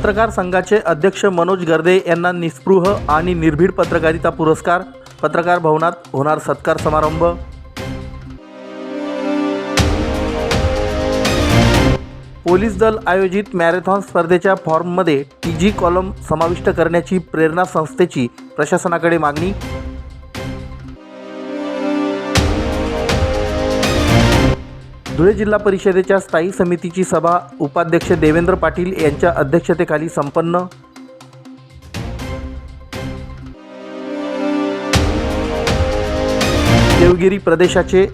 पत्रकार संघाचे अध्यक्ष मनोज गर्दे यांना निस्पृह आणि निर्भीड पत्रकारिता पुरस्कार. पत्रकार भवनात होणार सत्कार समारंभ. पोलीस दल आयोजित मॅरेथॉन स्पर्धेच्या फॉर्ममध्ये टी जी कॉलम समाविष्ट करण्याची प्रेरणा संस्थेची प्रशासनाकडे मागणी. धुळे जिल्हा परिषदेच्या स्थायी समितीची सभा. उपाध्यक्ष देवेंद्र पाटील यांच्या अध्यक्षतेखाली संपन्न. देवगिरी प्रदेशाचे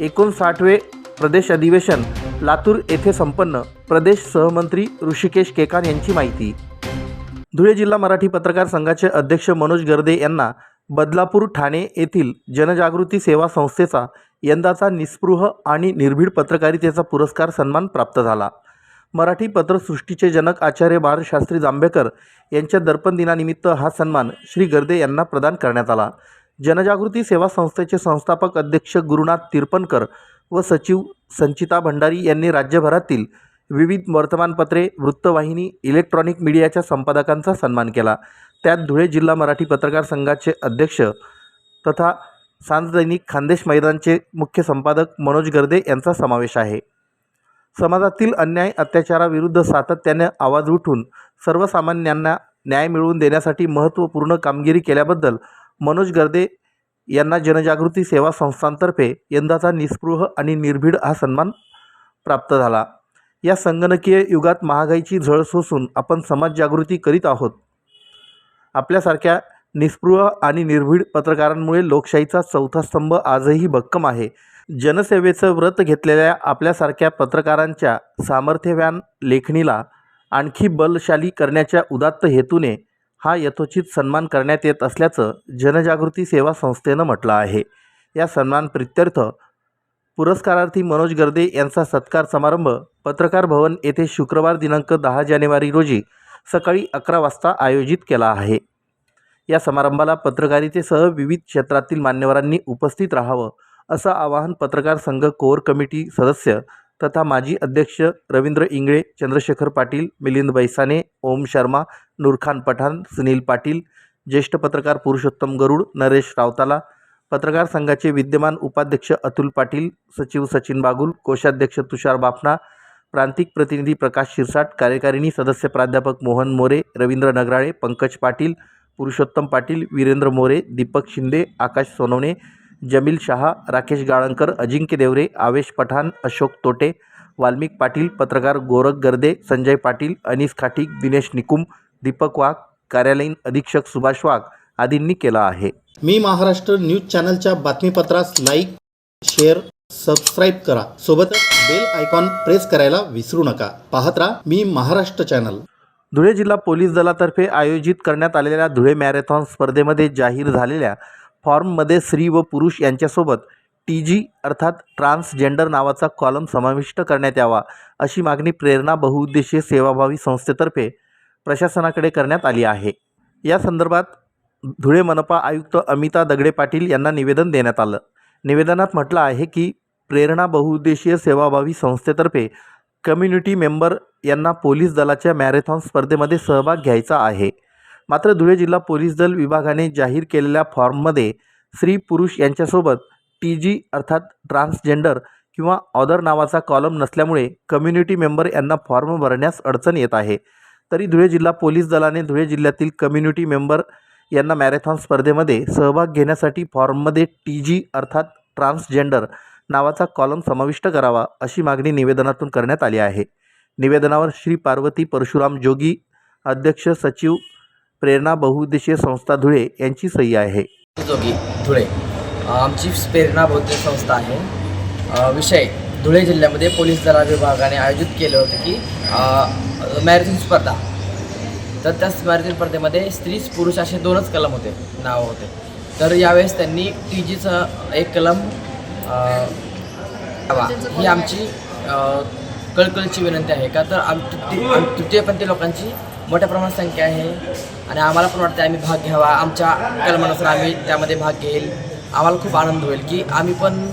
एकोणसाठवे प्रदेश अधिवेशन लातूर येथे संपन्न. प्रदेश सहमंत्री ऋषिकेश केकान यांची माहिती. धुळे जिल्हा मराठी पत्रकार संघाचे अध्यक्ष मनोज गर्दे यांना बदलापूर ठाणे येथील जनजागृती सेवा संस्थेचा यंदाचा निस्पृह आणि निर्भीड पत्रकारितेचा पुरस्कार सन्मान प्राप्त झाला. मराठी पत्रसृष्टीचे जनक आचार्य बाळशास्त्री जांभेकर यांच्या दर्पण दिनानिमित्त हा सन्मान श्री गर्दे यांना प्रदान करण्यात आला. जनजागृती सेवा संस्थेचे संस्थापक अध्यक्ष गुरुनाथ तिरपणकर व सचिव संचिता भंडारी यांनी राज्यभरातील विविध वर्तमानपत्रे वृत्तवाहिनी इलेक्ट्रॉनिक मीडियाच्या संपादकांचा सन्मान केला. त्यात धुळे जिल्हा मराठी पत्रकार संघाचे अध्यक्ष तथा सांज खानदेश मैदानचे मुख्य संपादक मनोज गर्दे यांचा समावेश आहे. समाजातील अन्याय अत्याचाराविरुद्ध सातत्याने आवाज उठून सर्वसामान्यांना न्याय मिळवून देण्यासाठी महत्त्वपूर्ण कामगिरी केल्याबद्दल मनोज गर्दे यांना जनजागृती सेवा संस्थांतर्फे यंदाचा निस्पृह आणि निर्भीड हा सन्मान प्राप्त झाला. या संगणकीय युगात महागाईची झळ सोसून आपण समाजजागृती करीत आहोत. आपल्यासारख्या निस्पृह आणि निर्भीड पत्रकारांमुळे लोकशाहीचा चौथा स्तंभ आजही भक्कम आहे. जनसेवेचं व्रत घेतलेल्या आपल्यासारख्या पत्रकारांच्या सामर्थ्यवान लेखणीला आणखी बलशाली करण्याच्या उदात्त हेतूने हा यथोचित सन्मान करण्यात येत असल्याचं जनजागृती सेवा संस्थेनं म्हटलं आहे. या सन्मान प्रित्यर्थ पुरस्कारार्थी मनोज गर्दे यांचा सत्कार समारंभ पत्रकार भवन येथे शुक्रवार दिनांक दहा जानेवारी रोजी सकाळी अकरा वाजता आयोजित केला आहे. या समारंभाला पत्रकारितेसह विविध क्षेत्रातील मान्यवरांनी उपस्थित राहावं असं आवाहन पत्रकार संघ कोर कमिटी सदस्य तथा माजी अध्यक्ष रवींद्र इंगळे चंद्रशेखर पाटील मिलिंद बैसाने ओम शर्मा नूरखान पठाण सुनील पाटील ज्येष्ठ पत्रकार पुरुषोत्तम गरुड नरेश रावताला पत्रकार संघाचे विद्यमान उपाध्यक्ष अतुल पाटील सचिव सचिन बागुल कोषाध्यक्ष तुषार बाफना प्रांतिक प्रतिनिधी प्रकाश शिरसाट कार्यकारिणी सदस्य प्राध्यापक मोहन मोरे रवींद्र नगराळे पंकज पाटील पुरुषोत्तम पाटील वीरेंद्र मोरे दीपक शिंदे आकाश सोनवणे जमील शहा राकेश गाळणकर अजिंक्य देवरे आवेश पठाण अशोक तोटे वाल्मिक पाटील पत्रकार गोरख गर्दे संजय पाटील अनिस खाटीक दिनेश निकुम दीपक वाघ कार्यालयीन अधीक्षक सुभाष वाघ आदींनी केला आहे. मी महाराष्ट्र न्यूज चॅनलच्या बातमीपत्रास लाईक शेअर सबस्क्राईब करा. सोबतच बेल आयकॉन प्रेस करायला विसरू नका. पाहत राहा मी महाराष्ट्र चॅनल. धुळे जिल्हा पोलीस दलातर्फे आयोजित करण्यात आलेल्या धुळे मॅरेथॉन स्पर्धेमध्ये जाहीर झालेल्या फॉर्ममध्ये स्त्री व पुरुष यांच्यासोबत टी जी अर्थात ट्रान्सजेंडर नावाचा कॉलम समाविष्ट करण्यात यावा अशी मागणी प्रेरणा बहुउद्देशीय सेवाभावी संस्थेतर्फे प्रशासनाकडे करण्यात आली आहे. या संदर्भात धुळे मनपा आयुक्त अमिता दगडे पाटील यांना निवेदन देण्यात आलं. निवेदनात म्हटलं आहे की प्रेरणा बहुउद्देशीय सेवाभावी संस्थेतर्फे कम्युनिटी मेंबर यांना पोलीस दलाच्या मॅरेथॉन स्पर्धेमध्ये सहभाग घ्यायचा आहे. मात्र धुळे जिल्हा पोलीस दल विभागाने जाहीर केलेल्या फॉर्ममध्ये स्त्री पुरुष यांच्यासोबत टी जी अर्थात ट्रान्सजेंडर किंवा ऑदर नावाचा कॉलम नसल्यामुळे कम्युनिटी मेंबर यांना फॉर्म भरण्यास अडचण येत आहे. तरी धुळे जिल्हा पोलीस दलाने धुळे जिल्ह्यातील कम्युनिटी मेंबर यांना मॅरेथॉन स्पर्धेमध्ये सहभाग घेण्यासाठी फॉर्ममध्ये टी जी अर्थात ट्रान्सजेंडर नावाचा कॉलम समाविष्ट करावा अशी मागणी निवेदनातून करण्यात आली आहे. निवेदनावर श्री पार्वती परशुराम जोगी अध्यक्ष सचिव प्रेरणा बहुउद्देशीय संस्था धुळे यांची सही आहे. जोगी धुळे. आमची प्रेरणा बौद्ध संस्था आहे. विषय धुळे जिल्ह्यामध्ये पोलीस दला विभागाने आयोजित केलं होतं की मॅरेथॉन स्पर्धा. तर त्या मॅरेथॉन स्पर्धेमध्ये स्त्री पुरुष असे दोनच कलम होते नाव होते. तर यावेळेस त्यांनी टी जीचं एक कलम ही आमची कळकळची कळकळीची विनंती आहे. का तर आम तिथे पण ते लोकांची मोठ्या प्रमाणात संख्या आहे. आणि आम्हाला पण वाटतं आम्ही भाग घ्यावा. आमच्या कलमानुसार आम्ही त्यामध्ये भाग घेईल. आम्हाला खूप आनंद होईल की आम्ही पण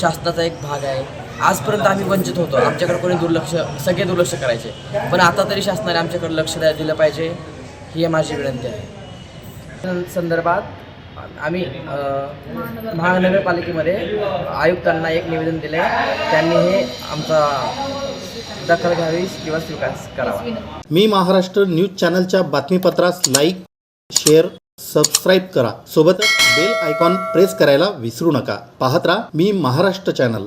शासनाचा एक भाग आहे. आजपर्यंत आम्ही वंचित होतो. आमच्याकडे कोणी दुर्लक्ष सगळे दुर्लक्ष करायचे. पण आता तरी शासनाने आमच्याकडे लक्ष द्या दिलं पाहिजे. ही माझी विनंती आहे. संदर्भात आम्ही महानगरपालिकेमध्ये आयुक्तांना एक निवेदन दिले त्यांनी हे आमचा दखल घ्यावी किंवा स्वीकार करावा. मी महाराष्ट्र न्यूज चॅनलच्या बातमीपत्रास लाईक शेअर सबस्क्राईब करा. सोबतच बेल आयकॉन प्रेस करायला विसरू नका. पाहत राहा मी महाराष्ट्र चॅनल.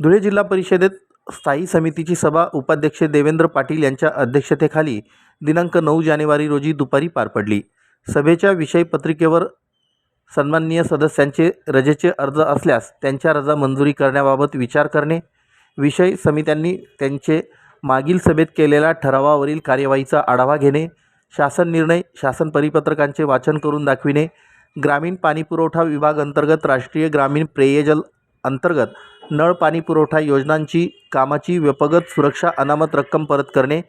धुळे जिल्हा परिषदेत स्थायी समितीची सभा उपाध्यक्ष देवेंद्र पाटील यांच्या अध्यक्षतेखाली दिनांक नऊ जानेवारी रोजी दुपारी पार पडली. सभेच्या विषयपत्रिकेवर सन्माननीय सदस्यांचे रजेचे अर्ज असल्यास त्यांच्या रजा मंजुरी करण्याबाबत विचार करणे विषय समित्यांनी त्यांचे मागील सभेत केलेल्या ठरावावरील कार्यवाहीचा आढावा घेणे शासन निर्णय शासन परिपत्रकांचे वाचन करून दाखविणे ग्रामीण पाणीपुरवठा विभाग अंतर्गत राष्ट्रीय ग्रामीण पेयजल अंतर्गत नळ पाणी पुरवठा योजनांची कामाची व्यपगत सुरक्षा अनामत रक्कम परत करणे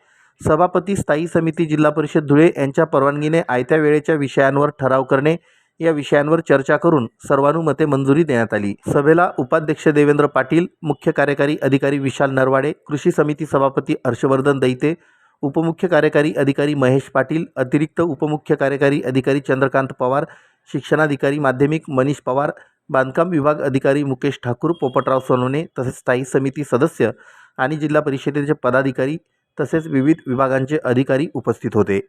सभापती स्थायी समिती जिल्हा परिषद धुळे यांच्या परवानगीने आयत्या वेळेच्या विषयांवर ठराव करणे या विषयांवर चर्चा करून सर्वानुमते मंजुरी देण्यात आली. सभेला उपाध्यक्ष देवेंद्र पाटील मुख्य कार्यकारी अधिकारी विशाल नरवाडे कृषी समिती सभापती हर्षवर्धन दैते उपमुख्य कार्यकारी अधिकारी महेश पाटील अतिरिक्त उपमुख्य कार्यकारी अधिकारी चंद्रकांत पवार शिक्षणाधिकारी माध्यमिक मनीष पवार बांधकाम विभाग अधिकारी मुकेश ठाकूर पोपटराव सोनवणे तसेच स्थायी समिती सदस्य आणि जिल्हा परिषदेचे पदाधिकारी तसेच विविध विभागांचे अधिकारी उपस्थित होते.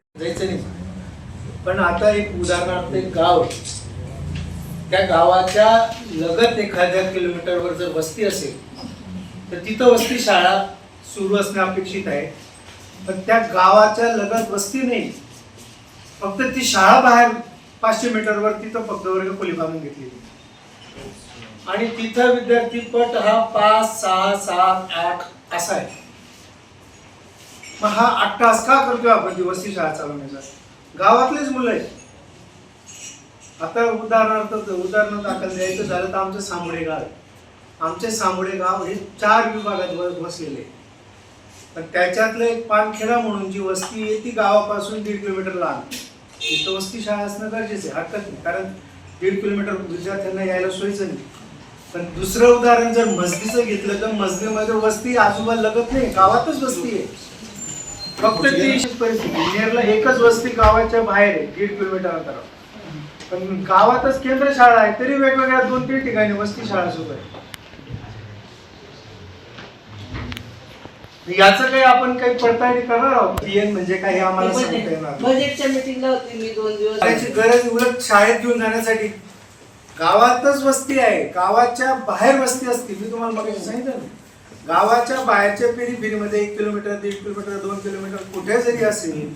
पण आता एक उदाहरणार्थ एक गाव त्या गावाच्या लगत एखाद्या किलोमीटरवर जर वस्ती असेल तर तिथं वस्ती शाळा सुरू असणे अपेक्षित आहे. पण त्या गावाच्या लगत वस्ती नाही. फक्त ती शाळा बाहेर पाचशे मीटरवर तिथं फक्त वर्ग खोली बांधून घेतली. आणि तिथं विद्यार्थी पट हा पाच सहा सात आठ असा आहे. मग हा आठ तास का करतोय आपण? ती वस्ती शाळा चालवण्याचा. गावातलेच मुलं आहेत. आता उदाहरणार्थ उदाहरण दाखल द्यायचं झालं तर आमचं सांबळे गाव आहे. आमचे सांबळे गाव हे चार विभागात बसलेले पण त्याच्यातलं एक पानखेडा म्हणून जी वस्ती आहे ती गावापासून दीड किलोमीटर लांब तिथं वस्ती शाळा असणं गरजेचं आहे हरकत नाही. कारण दीड किलोमीटर विद्यार्थ्यांना यायला सोयीचं नाही. पण दुसरं उदाहरण जर मस्तीचं घेतलं तर मस्तीमध्ये वस्ती आजोबा लगत नाही. गावातच वस्ती आहे. फक्त ती परिस्थिती. नेरला एकच वस्ती गावाच्या बाहेर आहे दीड किलोमीटर अंतरावर. पण गावातच केंद्र शाळा आहे तरी वेगवेगळ्या दोन तीन ठिकाणी वस्ती शाळा सुरू आहे. याचं काही आपण काही पडताळणी करणार आहोत? पीएन म्हणजे काय हे आम्हाला सांगता येणार नाही. बजेटच्या मिटिंगला होती मी दोन दिवस. त्याची गरज उलट शाळेत घेऊन जाण्यासाठी. गावातच वस्ती आहे गावाच्या बाहेर वस्ती असते. मी तुम्हाला मग सांगितलं ना. गावाच्या बाहेरच्या पेरी फेरीमध्ये एक किलोमीटर दीड किलोमीटर दोन किलोमीटर कुठे जरी असेल.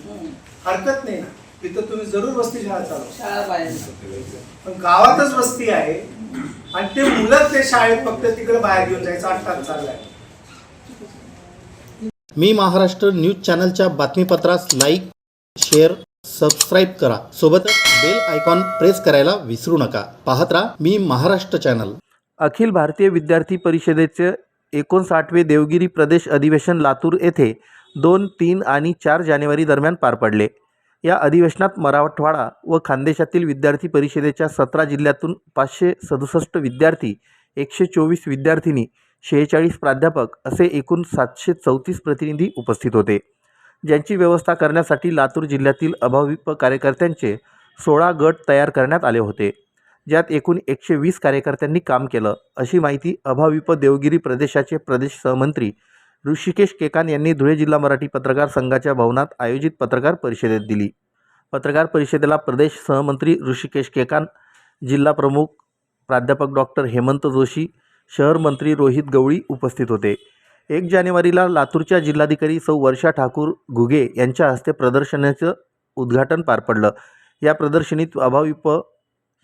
हरकत नाही ना. तिथं तुम्ही जरूर वस्ती शाळा बाहेर. पण गावातच वस्ती आहे. आणि ते मुलं ते शाळेत फक्त तिकडे बाहेर घेऊन जायचं आठ तास चाललाय मी महाराष्ट्र न्यूज चॅनलच्या बातमीपत्रास लाईक शेअर सबस्क्राईब करा. सोबतच बेल आयकॉन प्रेस करायला विसरू नका. पाहत राहा मी महाराष्ट्र चॅनल. अखिल भारतीय विद्यार्थी परिषदेचे एकोणसाठवे देवगिरी प्रदेश अधिवेशन लातूर येथे दोन तीन आणि चार जानेवारी दरम्यान पार पडले. या अधिवेशनात मराठवाडा व खानदेशातील विद्यार्थी परिषदेच्या सतरा जिल्ह्यातून पाचशे सदुसष्ट विद्यार्थी एकशे चोवीस विद्यार्थिनी शेहेचाळीस प्राध्यापक असे एकूण सातशे चौतीस प्रतिनिधी उपस्थित होते. ज्यांची व्यवस्था करण्यासाठी लातूर जिल्ह्यातील अभाविप कार्यकर्त्यांचे सोळा गट तयार करण्यात आले होते. ज्यात एकूण एकशे वीस कार्यकर्त्यांनी काम केलं. अशी माहिती अभाविप देवगिरी प्रदेशाचे प्रदेश सहमंत्री ऋषिकेश केकान यांनी धुळे जिल्हा मराठी पत्रकार संघाच्या भवनात आयोजित पत्रकार परिषदेत दिली. पत्रकार परिषदेला प्रदेश सहमंत्री ऋषिकेश केकान जिल्हा प्रमुख प्राध्यापक डॉक्टर हेमंत जोशी शहर मंत्री रोहित गवळी उपस्थित होते. एक जानेवारीला लातूरच्या जिल्हाधिकारी सौ वर्षा ठाकूर घुगे यांच्या हस्ते प्रदर्शनाचं उद्घाटन पार पडलं. या प्रदर्शनीत अभाविप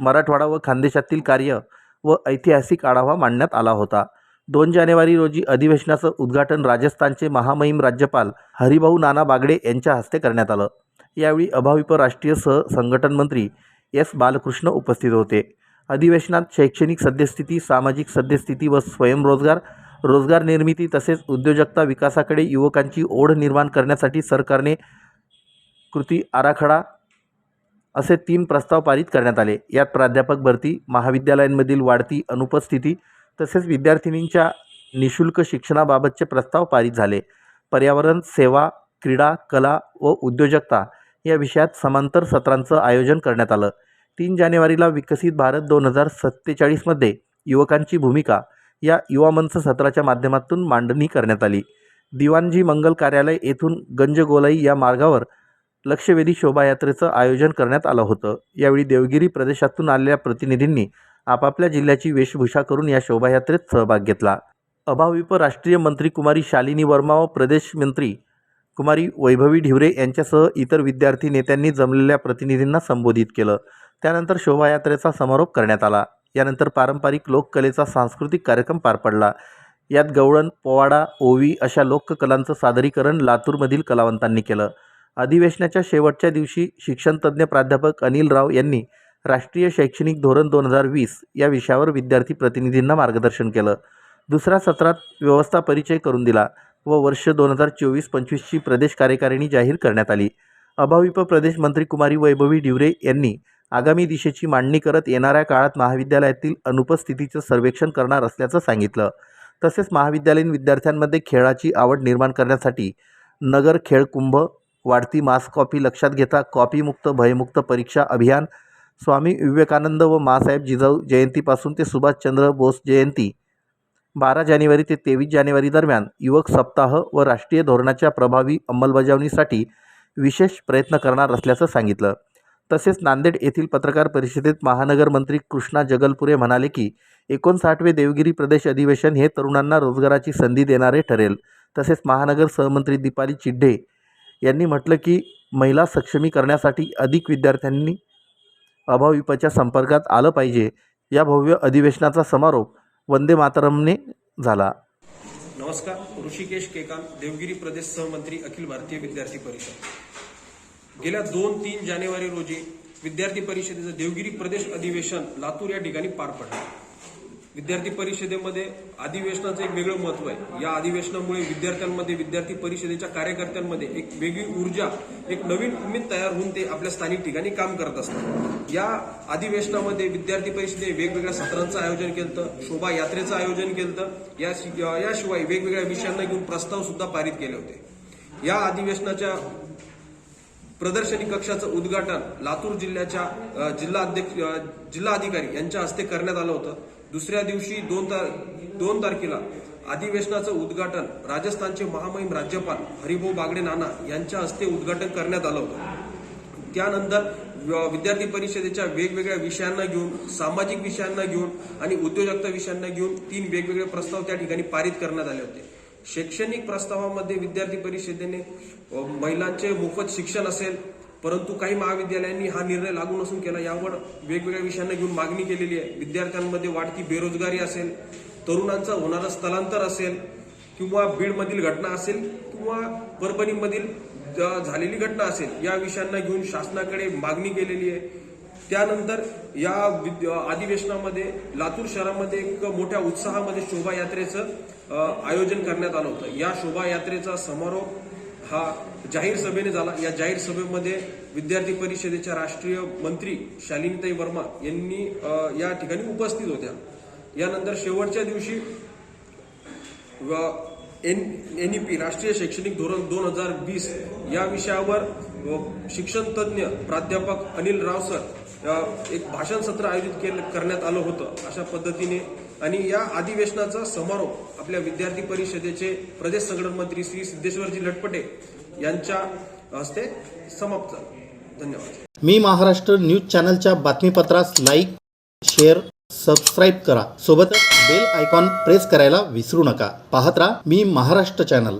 मराठवाडा व खानदेशातील कार्य व ऐतिहासिक आढावा मांडण्यात आला होता. दोन जानेवारी रोजी अधिवेशनाचं उद्घाटन राजस्थानचे महामहिम राज्यपाल हरिभाऊ नाना बागडे यांच्या हस्ते करण्यात आलं. यावेळी अभाविप राष्ट्रीय सह संघटन मंत्री एस बालकृष्ण उपस्थित होते. अधिवेशनात शैक्षणिक सद्यस्थिती सामाजिक सद्यस्थिती व स्वयंरोजगार रोजगार निर्मिती तसेच उद्योजकता विकासाकडे युवकांची ओढ निर्माण करण्यासाठी सरकारने कृती आराखडा असे तीन प्रस्ताव पारित करण्यात आले. यात प्राध्यापक भरती महाविद्यालयांमधील वाढती अनुपस्थिती तसेच विद्यार्थिनींच्या निशुल्क शिक्षणाबाबतचे प्रस्ताव पारित झाले. पर्यावरण सेवा क्रीडा कला व उद्योजकता या विषयात समांतर सत्रांचं आयोजन करण्यात आलं. तीन जानेवारीला विकसित भारत दोन हजार सत्तेचाळीसमध्ये युवकांची भूमिका या युवा मंच सत्राच्या माध्यमातून मांडणी करण्यात आली. दिवाणजी मंगल कार्यालय येथून गंजगोलाई या मार्गावर लक्षवेधी शोभायात्रेचं आयोजन करण्यात आलं होतं. यावेळी देवगिरी प्रदेशातून आलेल्या प्रतिनिधींनी आपापल्या जिल्ह्याची वेशभूषा करून या शोभायात्रेत सहभाग घेतला. अभाविप राष्ट्रीय मंत्री कुमारी शालिनी वर्मा व प्रदेश मंत्री कुमारी वैभवी ढिवरे यांच्यासह इतर विद्यार्थी नेत्यांनी जमलेल्या प्रतिनिधींना संबोधित केलं. त्यानंतर शोभायात्रेचा समारोप करण्यात आला. यानंतर पारंपरिक लोककलेचा सांस्कृतिक कार्यक्रम पार पडला. यात गवळण पोवाडा ओवी अशा लोककलांचं सादरीकरण लातूरमधील कलावंतांनी केलं. अधिवेशनाच्या शेवटच्या दिवशी शिक्षणतज्ज्ञ प्राध्यापक अनिल राव यांनी राष्ट्रीय शैक्षणिक धोरण दोन हजार वीस या विषयावर विद्यार्थी प्रतिनिधींना मार्गदर्शन केलं. दुसऱ्या सत्रात व्यवस्था परिचय करून दिला व वर्ष दोन हजार चोवीस पंचवीसची प्रदेश कार्यकारिणी जाहीर करण्यात आली. अभाविप प्रदेश मंत्री कुमारी वैभवी डिवरे यांनी आगामी दिशेची मांडणी करत येणाऱ्या काळात महाविद्यालयातील अनुपस्थितीचं सर्वेक्षण करणार असल्याचं सांगितलं. तसेच महाविद्यालयीन विद्यार्थ्यांमध्ये खेळाची आवड निर्माण करण्यासाठी नगर खेळ कुंभ वाढती मास कॉपी लक्षात घेता कॉपीमुक्त भयमुक्त परीक्षा अभियान. स्वामी विवेकानंद व मासाहेब जिजाऊ जयंतीपासून ते सुभाषचंद्र बोस जयंती. बारा जानेवारी ते तेवीस जानेवारी दरम्यान युवक सप्ताह व राष्ट्रीय धोरणाच्या प्रभावी अंमलबजावणीसाठी विशेष प्रयत्न करणार असल्याचं सांगितलं. तसेच नांदेड येथील पत्रकार परिषदेत महानगर मंत्री कृष्णा जगलपुरे म्हणाले की एकोणसाठवे देवगिरी प्रदेश अधिवेशन हे तरुणांना रोजगाराची संधी देणारे ठरेल. तसेच महानगर सहमंत्री दीपाली चिड्ढे यांनी म्हटलं की महिला सक्षमीकरणासाठी अधिक विद्यार्थ्यांनी अभाविपच्या संपर्कात आलं पाहिजे. या भव्य अधिवेशनाचा समारोप वंदे मातरमने झाला. नमस्कार. ऋषिकेश केकान देवगिरी प्रदेश सहमंत्री अखिल भारतीय विद्यार्थी परिषद. गेल्या दोन तीन जानेवारी रोजी विद्यार्थी परिषदेचं देवगिरी प्रदेश अधिवेशन लातूर या ठिकाणी पार पडलं. विद्यार्थी परिषदेमध्ये अधिवेशनाचं एक वेगळं महत्त्व आहे. या अधिवेशनामुळे विद्यार्थ्यांमध्ये विद्यार्थी परिषदेच्या कार्यकर्त्यांमध्ये एक वेगळी ऊर्जा एक नवीन उमेद तयार होऊन ते आपल्या स्थानिक ठिकाणी काम करत असतात. या अधिवेशनामध्ये विद्यार्थी परिषदे वेगवेगळ्या सत्रांचं आयोजन केलं शोभा यात्रेचं आयोजन केलं या याशिवाय वेगवेगळ्या विषयांना घेऊन प्रस्ताव सुद्धा पारित केले होते. या अधिवेशनाच्या प्रदर्शनी कक्षाचं उद्घाटन लातूर जिल्ह्याच्या जिल्हा अध्यक्ष जिल्हाधिकारी जिल्हा अधिकारी यांच्या हस्ते करण्यात आलं होतं. दुसऱ्या दिवशी दोन तार दोन तारखेला अधिवेशनाचं उद्घाटन राजस्थानचे महामहिम राज्यपाल हरिभाऊ बागडे नाना यांच्या हस्ते उद्घाटन करण्यात आलं होतं. त्यानंतर विद्यार्थी परिषदेच्या वेगवेगळ्या विषयांना घेऊन सामाजिक विषयांना घेऊन आणि उद्योजकता विषयांना घेऊन तीन वेगवेगळे प्रस्ताव त्या ठिकाणी पारित करण्यात आले होते. शैक्षणिक प्रस्तावामध्ये विद्यार्थी परिषदेने महिलांचे मोफत शिक्षण असेल परंतु काही महाविद्यालयांनी हा निर्णय लागू नसून केला. यावर वेगवेगळ्या विषयांना घेऊन मागणी केलेली आहे. विद्यार्थ्यांमध्ये वाढती बेरोजगारी असेल तरुणांचं होणारं स्थलांतर असेल किंवा बीडमधील घटना असेल किंवा परभणीमधील ज- झालेली घटना असेल या विषयांना घेऊन शासनाकडे मागणी केलेली आहे. त्यानंतर या अधिवेशनामध्ये लातूर शहरामध्ये एक मोठ्या उत्साहामध्ये शोभायात्रेचं आयोजन करण्यात आलं होतं. या शोभायात्रेचा समारोप हा जाहीर सभेने झाला. या जाहीर सभेमध्ये विद्यार्थी परिषदेच्या राष्ट्रीय मंत्री शालिनीताई वर्मा यांनी या ठिकाणी उपस्थित होत्या. यानंतर शेवटच्या दिवशी एन एन पी राष्ट्रीय शैक्षणिक धोरण दोन हजार वीस या विषयावर शिक्षण तज्ज्ञ प्राध्यापक अनिल राव सर एक भाषण सत्र आयोजित केलं करण्यात आलं होतं. अशा पद्धतीने आणि या अधिवेशनाचा समारोप आपल्या विद्यार्थी परिषदेचे प्रदेश संघटन मंत्री श्री सिद्धेश्वरजी लटपटे यांच्या हस्ते समाप्त झाला. धन्यवाद. मी महाराष्ट्र न्यूज चॅनलच्या बातमीपत्रास लाईक शेअर सबस्क्राईब करा. सोबतच बेल आयकॉन प्रेस करायला विसरू नका. पाहत राहा मी महाराष्ट्र चॅनल.